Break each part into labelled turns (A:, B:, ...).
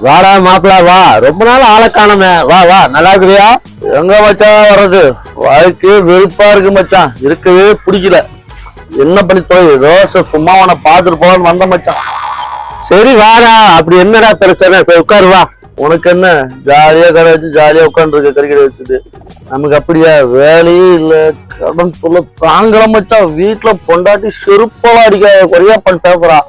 A: வாடா மாப்பிளா வா. ரொம்ப நாள் ஆளை காணமே. வா வா. நல்லா இருக்குறியா? எங்க மச்சான் வர்றது? வாழ்க்கை வெறுப்பா இருக்கு மச்சான் இருக்கவே பிடிக்கல. என்ன பண்ணி தொலை ஏதோ சும்மா உன்னை பார்த்துட்டு போகலான்னு வந்த மச்சான் சரி வாடா. அப்படி என்னடா பிரச்சனை சரி உட்காரு வா. உனக்கு என்ன? ஜாலியா கடை வச்சு ஜாலியா உட்காந்துருக்க கறிக்கடை வச்சுட்டு. நமக்கு அப்படியா? வேலையே இல்ல. கடன் தொல்லை தாங்கல மச்சான் வீட்டுல பொண்டாட்டி செருப்பெல்லாம் அடிக்க குறையா பண்ண பேசுறான்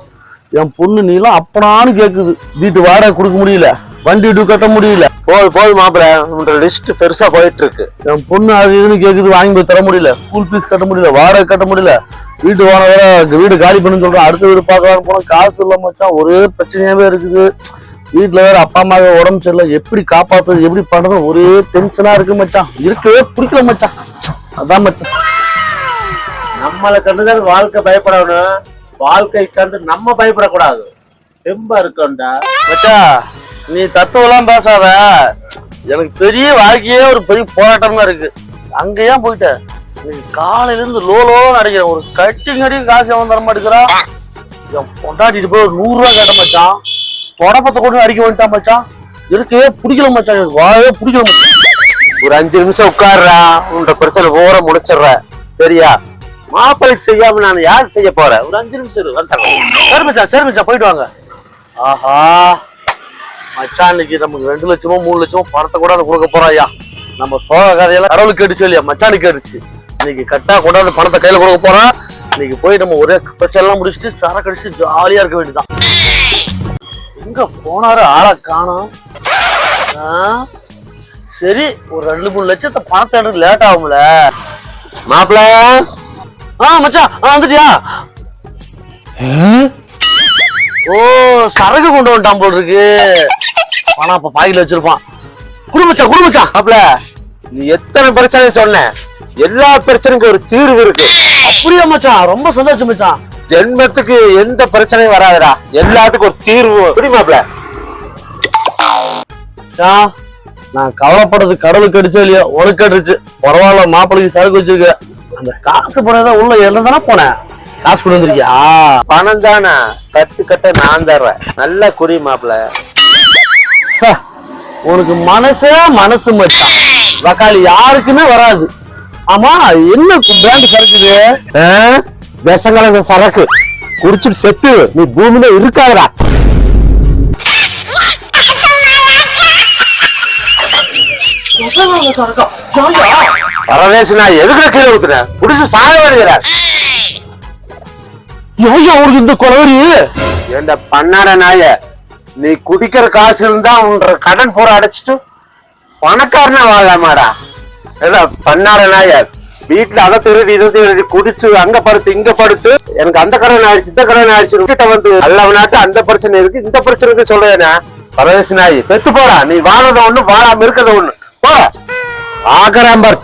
A: என் பொண்ணு நீலாம் அப்பனான்னு கேக்குது. வீட்டு வாடகை கொடுக்க முடியல. வண்டி டூ கட்ட முடியல. போது போது மாப்பிள உன்ற லிஸ்ட் பெருசா போயிட்டு இருக்கு என் பொண்ணு அது இதுன்னு கேக்குது வாங்கி போய் தர முடியல. ஸ்கூல் ஃபீஸ் கட்ட முடியல வாடகை கட்ட முடியல. வீட்டு வாங்க வேற வீடு காலி பண்ணு சொல்றேன். அடுத்த வீடு பார்க்கலான்னு போனா காசு இல்ல மச்சான். ஒரே பிரச்சனையாவே இருக்குது. வீட்டுல வேற அப்பா அம்மாவே உடம்பு சரியில்லை. எப்படி காப்பாத்துறது எப்படி பண்றது ஒரே டென்ஷனா இருக்கு மச்சான். இருக்கவே பிடிக்கல மச்சான். அதான் மச்சான்.
B: நம்மளை கண்டுதான் வாழ்க்கை பயப்படணும். வாழ்க்கை கண்டு நம்ம பயப்படக்கூடாது. தெம்பா இருக்கோம்டா
A: மச்சா நீ தத்துவம்லாம் பேசாத. எனக்கு பெரிய வாழ்க்கையே ஒரு பெரிய போராட்டமா இருக்கு. அங்க ஏன் போயிட்ட? இன்னைக்கு காலையில இருந்து லோ லோ நடிக்கிறேன் ஒரு கட்டிங் அடி காசு அவன் தர மாட்டேங்கிறா என் பொண்டாட்டிட்டு போய் ஒரு நூறு ரூபாய் கேட்ட மச்சான். தொடப்பத்தை கொண்டு அடிக்க வந்துட்டான் மச்சான். இருக்கவே பிடிக்கல மச்சான். எனக்கு வாழவே பிடிக்கல மச்சான்.
C: ஒரு அஞ்சு நிமிஷம் உட்கார்றா. உன்ற பிரச்சனை பூரா முடிச்சிடுற. சரியா? மாப்பிளைக்கு செய்யாம நான் யார் செய்ய போறேன்? ஒரு அஞ்சு நிமிஷம் இரு, வந்துடுறேன்.
A: சரி மச்சான் சரி மச்சான் போயிட்டு வாங்க. ஆஹா. மச்சான் இன்னைக்கு நமக்கு ரெண்டு லட்சமோ மூணு லட்சமோ பணத்தை கூட அதை கொடுக்க போறோம் ஐயா. நம்ம சோக கதையெல்லாம் கடவுளுக்கு கேட்டுச்சு இல்லையா? மச்சானுக்கு கேட்டுச்சு. இன்னைக்கு கட்டா கொண்டாந்து பணத்தை கையில கொடுக்க போறோம் இன்னைக்கு போய் நம்ம ஒரே பிரச்சனை எல்லாம் முடிச்சுட்டு சரக்கு அடிச்சு ஜாலியா இருக்க வேண்டியதான் எங்க போனாரு ஆளை காணோம்? சரி ஒரு ரெண்டு மூணு லட்சத்தை பணத்தை எடுக்க லேட் ஆகும்ல.
C: மாப்பிள
A: ஆ மச்சான் வந்துட்டியா? ஓ சரக்கு கொண்டு வந்துட்டான் போல் இருக்கு. பணம் அப்ப பாக்கில வச்சிருப்பான். குடும்பச்சா குடும்பச்சா
C: மாப்பிள நீ எத்தனை பிரச்சனை சொன்ன. எல்லா பிரச்சனைக்கும் ஒரு தீர்வு இருக்கு.
A: அப்படியா மச்சான்? ரொம்ப சந்தோஷம் மச்சான்.
C: ஜென்மத்துக்கு எந்த பிரச்சனையும் வராதுடா. எல்லாத்துக்கும் ஒரு தீர்வு.
A: மச்சான் நான் கவலைப்படுறது கடவுளுக்கு அடிச்சோ இல்லையோ உனக்கு அடிச்சு பரவாயில்ல மாப்பிள்ளைக்கு சரக்கு வச்சிருக்க. அந்த காசு பணம் உள்ள என்ன தானே போனேன். காசு கொண்டு வந்திருக்கியா?
C: பணம் தானே. கட்டு கட்ட நான் தர்றேன். நல்லா குடி மாப்பிள.
A: ச, உனக்கு மனசே மனசு மச்சான் வக்காலி யாருக்குமே வராது. ஆமா என்ன பிராண்ட் சரக்குது
C: விஷம் கலந்த சரக்கு. குடிச்சிட்டு செத்து. நீ பூமியில இருக்காதடா. பரதேசி நான் எதுக்குள்ள கீழே ஊத்துனேன் குடிச்சு சாக வேண்டியதா
A: ஐயா உனக்கு இந்த குளவரி
C: ஏண்டா பண்ணாட நாய? நீ குடிக்கிற காசு இருந்தா உன்ற கடன் பூரா அடைச்சிட்டு பணக்காரனா வாழலாமாடா. ஏடா பண்ணாட நாய? வீட்டுல அதை திருடி இதை திருடி குடிச்சு அங்க படுத்து இங்க படுத்து எனக்கு அந்த கடன் ஆயிடுச்சு இந்த கடன் ஆயிடுச்சு கிட்ட வந்து நல்லவனாட்டு அந்த பிரச்சனை இருக்கு இந்த பிரச்சனை இருக்கு சொல்றேனா? பரதேசி நாய் செத்து போடா. நீ வாழத ஒண்ணு வாழாம இருக்கிறத ஒண்ணு. போட.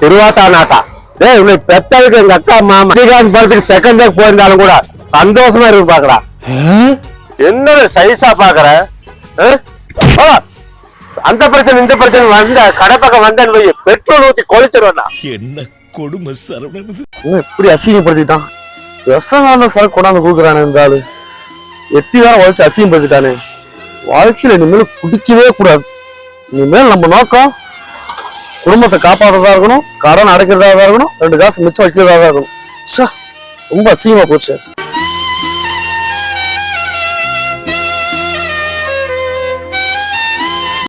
C: திருவாத்தா நாட்டா டேய் உன்னை பெத்ததுக்கு எங்க அக்கா மாமா ஸ்ரீகாந்த் படத்துக்கு செகண்ட் போயிருந்தாலும் கூட சந்தோஷமா இருக்கு பாக்குறா என்னது சைஸா பாக்குற? அந்த பிரச்சனை இந்த பிரச்சனை வந்த கடை பக்கம் வந்தேன்னு வை, பெட்ரோல் ஊத்தி கொளுத்துருவேண்ணா
D: என்ன கொடுமை சரவணன்
A: என்ன இப்படி அசிங்கப்படுத்திட்டான்? விஷம் சரக்கு கொண்டாந்து கொடுக்குறானே இந்த ஆளு. எட்டி வேற உழைச்சு அசிங்கப்படுத்திட்டானே. வாழ்க்கையில இனிமேல் குடிக்கவே கூடாது. இனிமேல் நம்ம நோக்கம் குடும்பத்தை காப்பாற்றுறதா இருக்கணும் கடன் அடைக்கிறதா இருக்கணும் ரெண்டு காசு மிச்சம் வைக்கிறதா இருக்கணும். ரொம்ப அசீமா போச்சு.